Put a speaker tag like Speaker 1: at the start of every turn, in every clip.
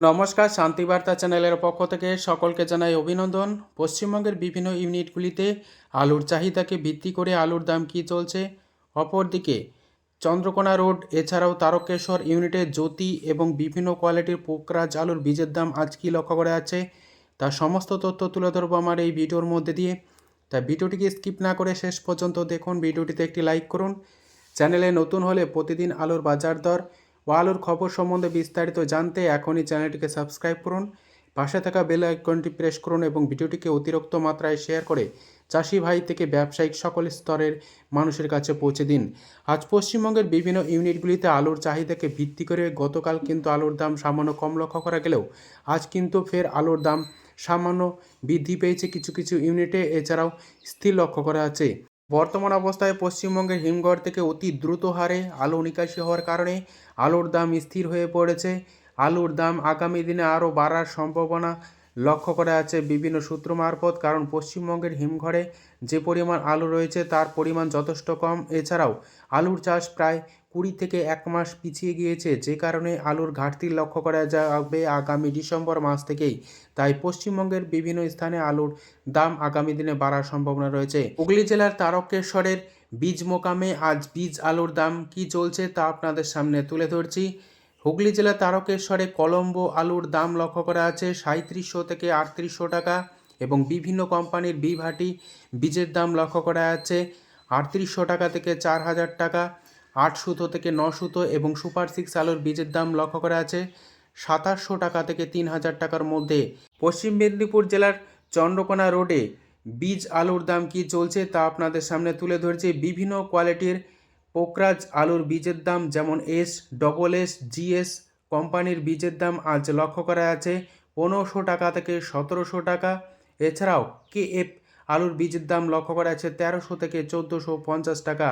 Speaker 1: নমস্কার, শান্তিবার্তা চ্যানেলের পক্ষ থেকে সকলকে জানাই অভিনন্দন। পশ্চিমবঙ্গের বিভিন্ন ইউনিটগুলিতে আলুর চাহিদাকে ভিত্তি করে আলুর দাম কী চলছে? অপরদিকে, চন্দ্রকোনা রোড, এছাড়াও তারকেশ্বর ইউনিটে জ্যোতি এবং বিভিন্ন কোয়ালিটির পোকরাজ আলুর বীজের দাম আজ কী লক্ষ্য করা যাচ্ছে তার সমস্ত তথ্য তুলে ধরবো আমার এই ভিডিওর মধ্যে দিয়ে। তা ভিডিওটিকে স্কিপ না করে শেষ পর্যন্ত দেখুন, ভিডিওটিতে একটি লাইক করুন। চ্যানেলে নতুন হলে প্রতিদিন আলুর বাজার দর ও আলুর খবর সম্বন্ধে বিস্তারিত জানতে এখনই চ্যানেলটিকে সাবস্ক্রাইব করুন, পাশে থাকা বেল আইকনটি প্রেস করুন এবং ভিডিওটিকে অতিরিক্ত মাত্রায় শেয়ার করে চাষি ভাই থেকে ব্যবসায়িক সকল স্তরের মানুষের কাছে পৌঁছে দিন। আজ পশ্চিমবঙ্গের বিভিন্ন ইউনিটগুলিতে আলুর চাহিদাকে ভিত্তি করে গতকাল কিন্তু আলুর দাম সামান্য কম লক্ষ্য করা গেলেও আজ কিন্তু ফের আলুর দাম সামান্য বৃদ্ধি পেয়েছে কিছু কিছু ইউনিটে, এছাড়াও স্থির লক্ষ্য করা আছে বর্তমান অবস্থায় পশ্চিমবঙ্গের হিমঘর থেকে অতি দ্রুত হারে আলু নিকাশি হওয়ার কারণে আলুর দাম স্থির হয়ে পড়েছে। আলুর দাম আগামী দিনে আরও বাড়ার সম্ভাবনা লক্ষ্য করা আছে বিভিন্ন সূত্র মারফত, কারণ পশ্চিমবঙ্গের হিমঘরে যে পরিমাণ আলু রয়েছে তার পরিমাণ যথেষ্ট কম। এছাড়াও, আলুর চাষ প্রায় কুড়ি থেকে এক মাস পিছিয়ে গিয়েছে, যে কারণে আলুর ঘাটতি লক্ষ্য করা যাবে আগামী ডিসেম্বর মাস থেকেই। তাই পশ্চিমবঙ্গের বিভিন্ন স্থানে আলুর দাম আগামী দিনে বাড়ার সম্ভাবনা রয়েছে। হুগলি জেলার তারকেশ্বরের বীজ মোকামে আজ বীজ আলুর দাম কি চলছে তা আপনাদের সামনে তুলে ধরছি। হুগলি জেলার তারকেশ্বরে কলম্বো আলুর দাম লক্ষ্য করা আছে সাঁত্রিশশো থেকে আটত্রিশশো টাকা এবং বিভিন্ন কোম্পানির বিভাটি বীজের দাম লক্ষ্য করা আছে আটত্রিশশো টাকা থেকে চার হাজার টাকা, আট সুতো থেকে ন সুতো এবং সুপার সিক্স আলুর বীজের দাম লক্ষ্য করা আছে সাতাশশো টাকা থেকে তিন হাজার টাকার মধ্যে। পশ্চিম মেদিনীপুর জেলার চন্দ্রকোনা রোডে বীজ আলুর দাম কি চলছে তা আপনাদের সামনে তুলে ধরছি। বিভিন্ন কোয়ালিটির পোকরাজ আলুর বীজের দাম যেমন এস ডবল এস জিএস কোম্পানির বীজের দাম আজ লক্ষ্য করা আছে পনেরোশো টাকা থেকে সতেরোশো টাকা। এছাড়াও কে এফ আলুর বীজের দাম লক্ষ্য করা আছে তেরোশো থেকে চোদ্দোশো পঞ্চাশ টাকা।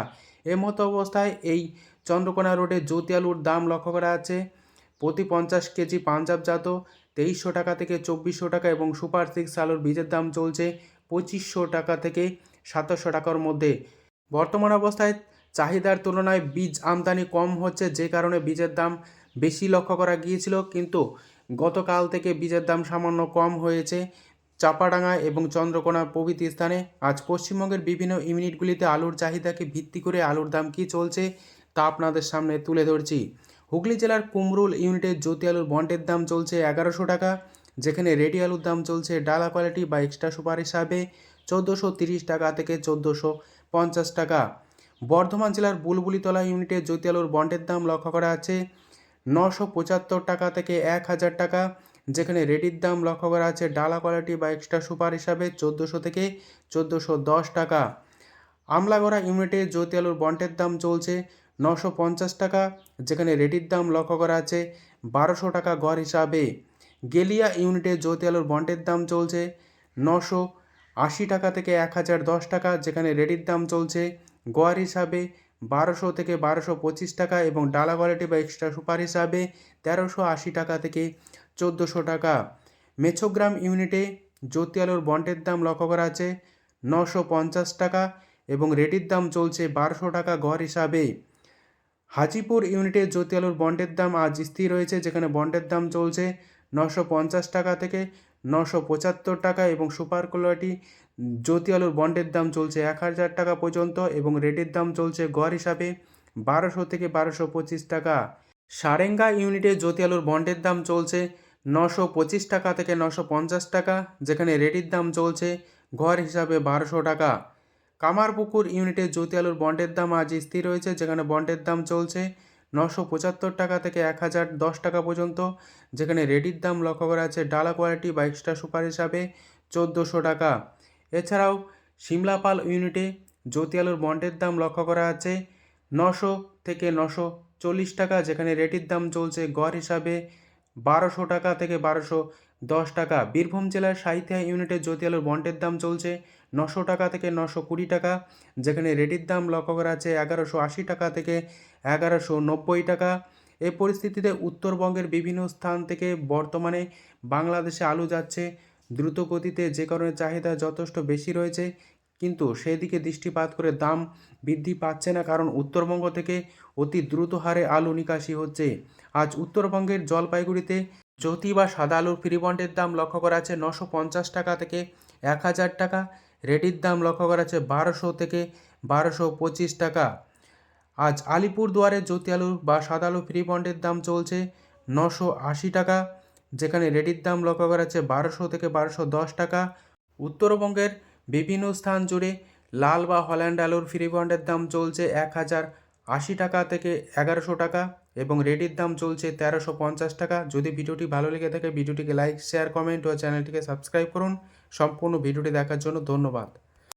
Speaker 1: এ মতো অবস্থায় এই চন্দ্রকোনা রোডে জ্যোতি আলুর দাম লক্ষ্য করা আছে প্রতি পঞ্চাশ কেজি পাঞ্জাবজাত তেইশশো টাকা থেকে চব্বিশশো টাকা এবং সুপার সিক্স আলুর বীজের দাম চলছে পঁচিশশো টাকা থেকে সাতাশশো টাকার মধ্যে। বর্তমান অবস্থায় চাহিদার তুলনায় বীজ আমদানি কম হচ্ছে যে কারণে বীজের দাম বেশি লক্ষ্য করা গিয়েছিল, কিন্তু গতকাল থেকে বীজের দাম সামান্য কম হয়েছে। চাপাডাঙ্গা এবং চন্দ্রকোনা প্রভৃতি স্থানে আজ পশ্চিমবঙ্গের বিভিন্ন ইউনিটগুলিতে আলুর চাহিদাকে ভিত্তি করে আলুর দাম কী চলছে তা আপনাদের সামনে তুলে ধরছি। হুগলি জেলার কুমরুল ইউনিটের জ্যোতি আলুর বন্ডের দাম চলছে এগারোশো টাকা, যেখানে রেডি আলুর দাম চলছে ডালা কোয়ালিটি বা এক্সট্রা সুপার হিসাবে চোদ্দোশো তিরিশ টাকা থেকে চোদ্দোশো পঞ্চাশ টাকা। বর্ধমান জেলার বুলবুলিতলা ইউনিটে জ্যোতি আলুর বন্ডের দাম লক্ষ্য করা আছে। নশো পঁচাত্তর টাকা থেকে এক হাজার টাকা, যেখানে রেডির দাম লক্ষ্য করা আছে ডালা কোয়ালিটি বা এক্সট্রা সুপার হিসাবে চোদ্দোশো থেকে চোদ্দোশো দশ টাকা। আমলাগড়া ইউনিটে জ্যোতি আলুর বন্ডের দাম চলছে নশো পঞ্চাশ টাকা, যেখানে রেডির দাম লক্ষ্য করা আছে বারোশো টাকা গড় হিসাবে। গেলিয়া ইউনিটে জ্যোতি আলুর বন্ডের দাম চলছে নশো আশি টাকা থেকে এক হাজার দশ টাকা, যেখানে রেডির দাম চলছে গড় হিসাবে বারোশো থেকে বারোশো পঁচিশ টাকা এবং ডালা কোয়ালিটি বা এক্সট্রা সুপার হিসাবে তেরোশো আশি টাকা থেকে চোদ্দোশো টাকা। মেছোগ্রাম ইউনিটে জ্যোতি আলুর বন্ডের দাম লক্ষ্য করা আছে নশো পঞ্চাশ টাকা এবং রেডির দাম চলছে বারোশো টাকা গড় হিসাবে। হাজিপুর ইউনিটে জ্যোতি আলুর বন্ডের দাম আজ স্থির রয়েছে, যেখানে বন্ডের দাম চলছে নশো পঞ্চাশ টাকা থেকে নশো পঁচাত্তর টাকা এবং সুপার কোয়ালিটি জ্যোতি আলুর বন্ডের দাম চলছে এক হাজার টাকা পর্যন্ত এবং রেডের দাম চলছে গড় হিসাবে বারোশো থেকে বারোশো পঁচিশ টাকা। সারেঙ্গা ইউনিটে জ্যোতি আলুর বন্ডের দাম চলছে নশো পঁচিশ টাকা থেকে নশো পঞ্চাশ টাকা, যেখানে রেডির দাম চলছে ঘর হিসাবে বারোশো টাকা। কামারপুকুর ইউনিটে জ্যোতি আলুর বন্ডের দাম আজ স্থির রয়েছে, যেখানে বন্ডের দাম চলছে নশো পঁচাত্তর টাকা থেকে এক হাজার দশ টাকা পর্যন্ত, যেখানে রেডির দাম লক্ষ্য করা আছে ডালা কোয়ালিটি বা এক্সট্রা সুপার হিসাবে চোদ্দোশো টাকা। এছাড়াও সিমলাপাল ইউনিটে জ্যোতি আলুর বন্ডের দাম লক্ষ্য করা আছে নশো থেকে নশো চল্লিশ টাকা, যেখানে রেটির দাম চলছে গড় হিসাবে বারোশো টাকা থেকে বারোশো দশ টাকা। বীরভূম জেলার সাহিত্যা ইউনিটের জ্যোতি আলুর বন্ডের দাম চলছে নশো টাকা থেকে নশো কুড়ি টাকা, যেখানে রেডির দাম লক্ষ্য করা আছে এগারোশো আশি টাকা থেকে এগারোশো নব্বই টাকা। এই পরিস্থিতিতে উত্তরবঙ্গের বিভিন্ন স্থান থেকে বর্তমানে বাংলাদেশে আলু যাচ্ছে। দ্রুত গতিতে যে কারণে চাহিদা যথেষ্ট বেশি রয়েছে, কিন্তু সেদিকে দৃষ্টিপাত করে দাম বৃদ্ধি পাচ্ছে না, কারণ উত্তরবঙ্গ থেকে অতি দ্রুত হারে আলু নিকাশি হচ্ছে। আজ উত্তরবঙ্গের জলপাইগুড়িতে জ্যোতি বা সাদা আলুর ফ্রি বন্ডের দাম লক্ষ্য করা আছে নশো পঞ্চাশ টাকা থেকে এক হাজার টাকা। রেডির দাম লক্ষ্য করা আছে বারোশো থেকে বারোশো পঁচিশ টাকা। আজ আলিপুরদুয়ারে জ্যোতি আলু বা সাদা আলু ফ্রি বন্ডের দাম চলছে নশো আশি টাকা, যেখানে রেডির দাম লক্ষ্য করা আছে বারোশো থেকে বারোশো দশ টাকা। উত্তরবঙ্গের বিভিন্ন স্থান জুড়ে লাল বা হল্যান্ড আলুর ফ্রি বন্ডের দাম চলছে এক হাজার আশি টাকা থেকে এগারোশো টাকা এবং রেডির দাম চলছে তেরোশো পঞ্চাশ টাকা। যদি ভিডিওটি ভালো লেগে থাকে, ভিডিওটিকে লাইক, শেয়ার, কমেন্ট ও চ্যানেলটিকে সাবস্ক্রাইব করুন। সম্পূর্ণ ভিডিওটি দেখার জন্য ধন্যবাদ।